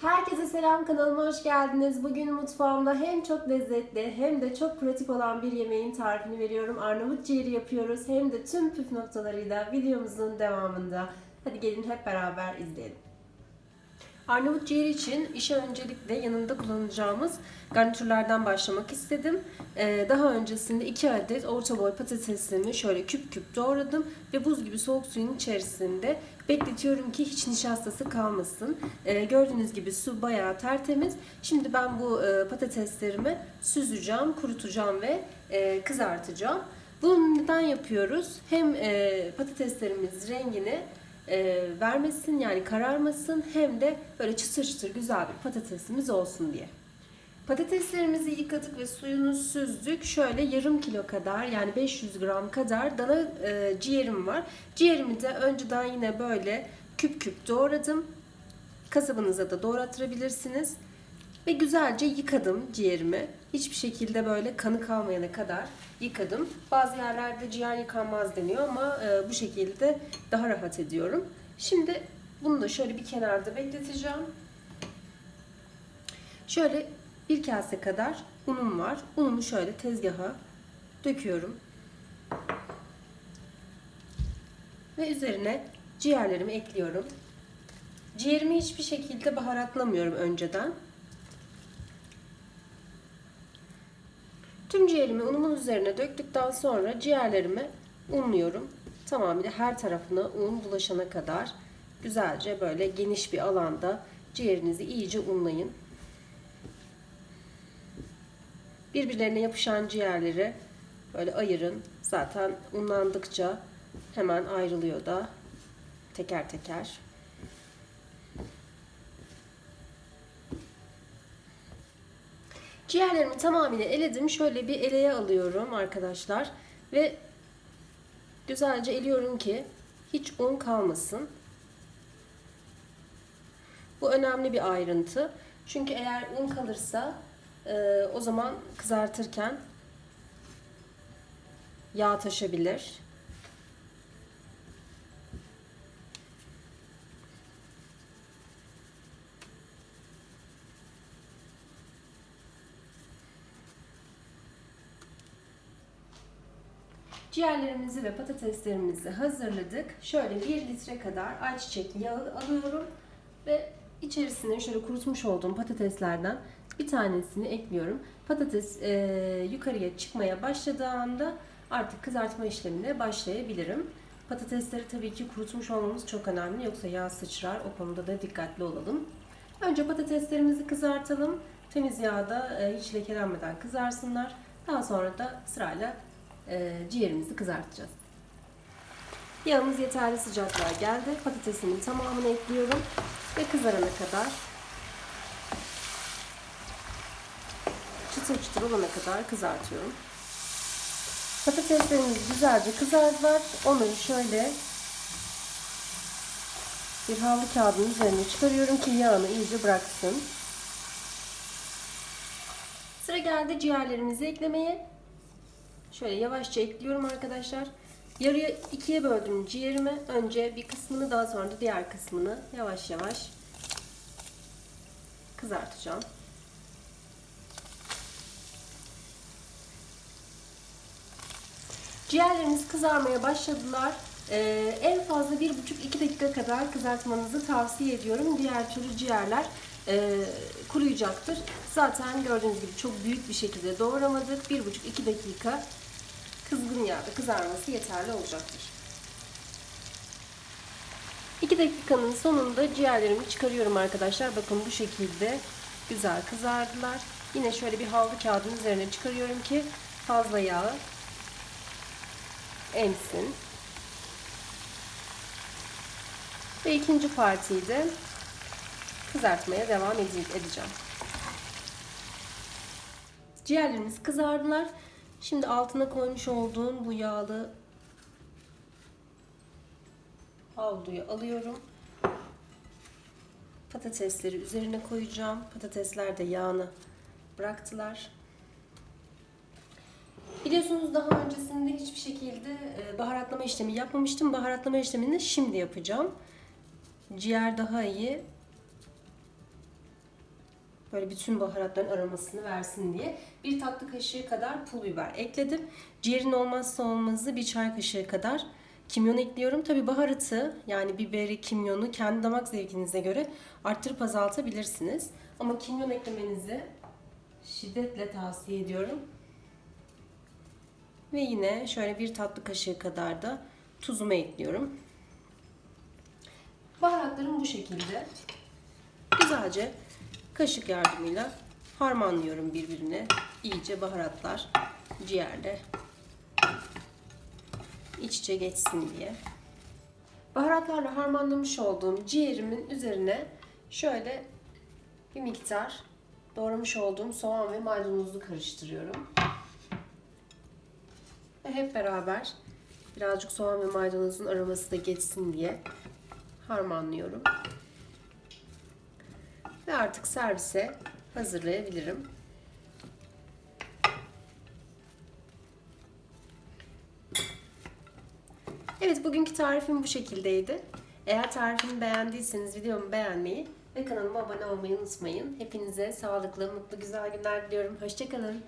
Herkese selam kanalıma hoş geldiniz. Bugün mutfağımda hem çok lezzetli hem de çok pratik olan bir yemeğin tarifini veriyorum. Arnavut ciğeri yapıyoruz. Hem de tüm püf noktalarıyla videomuzun devamında. Hadi gelin hep beraber izleyelim. Arnavut ciğeri için işe öncelikle yanında kullanacağımız garnitürlerden başlamak istedim. Ee, daha öncesinde 2 adet orta boy patatesimi şöyle küp küp doğradım ve buz gibi soğuk suyun içerisinde bekletiyorum ki hiç nişastası kalmasın. Ee, gördüğünüz gibi su bayağı tertemiz. Şimdi ben bu e, patateslerimi süzeceğim, kurutacağım ve e, kızartacağım. Bunu neden yapıyoruz? Hem e, patateslerimiz rengini e, vermesin yani kararmasın hem de böyle çıtır çıtır güzel bir patatesimiz olsun diye. Patateslerimizi yıkadık ve suyunu süzdük. Şöyle yarım kilo kadar yani 500 gram kadar dana e, ciğerim var. Ciğerimi de önceden yine böyle küp küp doğradım. Kasabınıza da doğrattırabilirsiniz. Ve güzelce yıkadım ciğerimi. Hiçbir şekilde böyle kanı kalmayana kadar yıkadım. Bazı yerlerde ciğer yıkanmaz deniyor ama e, bu şekilde daha rahat ediyorum. Şimdi bunu da şöyle bir kenarda bekleteceğim. Şöyle bir kase kadar unum var. Unumu şöyle tezgaha döküyorum. Ve üzerine ciğerlerimi ekliyorum. Ciğerimi hiçbir şekilde baharatlamıyorum önceden. Tüm ciğerimi unumun üzerine döktükten sonra ciğerlerimi unluyorum. Tamamıyla her tarafına un bulaşana kadar güzelce böyle geniş bir alanda ciğerinizi iyice unlayın. Birbirlerine yapışan ciğerleri böyle ayırın. Zaten unlandıkça hemen ayrılıyor da teker teker. Ciğerlerimi tamamıyla eledim. Şöyle bir eleye alıyorum arkadaşlar. Ve güzelce eliyorum ki hiç un kalmasın. Bu önemli bir ayrıntı. Çünkü eğer un kalırsa e, o zaman kızartırken yağ taşabilir. Ciğerlerimizi ve patateslerimizi hazırladık. Şöyle 1 litre kadar ayçiçek yağı alıyorum ve içerisine şöyle kurutmuş olduğum patateslerden bir tanesini ekliyorum. Patates e, yukarıya çıkmaya başladığı anda artık kızartma işlemine başlayabilirim. Patatesleri tabii ki kurutmuş olmamız çok önemli yoksa yağ sıçrar. O konuda da dikkatli olalım. Önce patateslerimizi kızartalım. Temiz yağda e, hiç lekelenmeden kızarsınlar. Daha sonra da sırayla ciğerimizi kızartacağız. Yağımız yeterli sıcaklığa geldi. Patatesimin tamamını ekliyorum ve kızarana kadar çıtır çıtır olana kadar kızartıyorum. Patateslerimiz güzelce kızardılar. Onları şöyle bir havlu kağıdın üzerine çıkarıyorum ki yağını iyice bıraksın. Sıra geldi ciğerlerimizi eklemeye. Şöyle yavaşça ekliyorum arkadaşlar. Yarıya ikiye böldüm ciğerimi. Önce bir kısmını daha sonra da diğer kısmını yavaş yavaş kızartacağım. Ciğerlerimiz kızarmaya başladılar. Ee, en fazla 1,5-2 dakika kadar kızartmanızı tavsiye ediyorum. Diğer türlü ciğerler e, kuruyacaktır. Zaten gördüğünüz gibi çok büyük bir şekilde doğramadık. 1,5-2 dakika kızgın yağda kızarması yeterli olacaktır. 2 dakikanın sonunda ciğerlerimi çıkarıyorum arkadaşlar. Bakın bu şekilde güzel kızardılar. Yine şöyle bir havlu kağıdın üzerine çıkarıyorum ki fazla yağı emsin. Ve ikinci partiyi de kızartmaya devam edeceğim. Ciğerlerimiz kızardılar. Şimdi altına koymuş olduğum bu yağlı havluyu alıyorum. Patatesleri üzerine koyacağım. Patatesler de yağını bıraktılar. Biliyorsunuz daha öncesinde hiçbir şekilde e, baharatlama işlemi yapmamıştım. Baharatlama işlemini şimdi yapacağım. Ciğer daha iyi Böyle bütün baharatların aromasını versin diye. Bir tatlı kaşığı kadar pul biber ekledim. Ciğerin olmazsa olmazı bir çay kaşığı kadar kimyon ekliyorum. Tabi baharatı yani biberi, kimyonu kendi damak zevkinize göre arttırıp azaltabilirsiniz. Ama kimyon eklemenizi şiddetle tavsiye ediyorum. Ve yine şöyle bir tatlı kaşığı kadar da tuzumu ekliyorum. Baharatlarım bu şekilde. Güzelce kaşık yardımıyla harmanlıyorum birbirine. İyice baharatlar ciğerde iç içe geçsin diye. Baharatlarla harmanlamış olduğum ciğerimin üzerine şöyle bir miktar doğramış olduğum soğan ve maydanozu karıştırıyorum. Ve hep beraber birazcık soğan ve maydanozun aroması da geçsin diye harmanlıyorum. Ve artık servise hazırlayabilirim. Evet bugünkü tarifim bu şekildeydi. Eğer tarifimi beğendiyseniz videomu beğenmeyi ve kanalıma abone olmayı unutmayın. Hepinize sağlıklı, mutlu, güzel günler diliyorum. Hoşçakalın.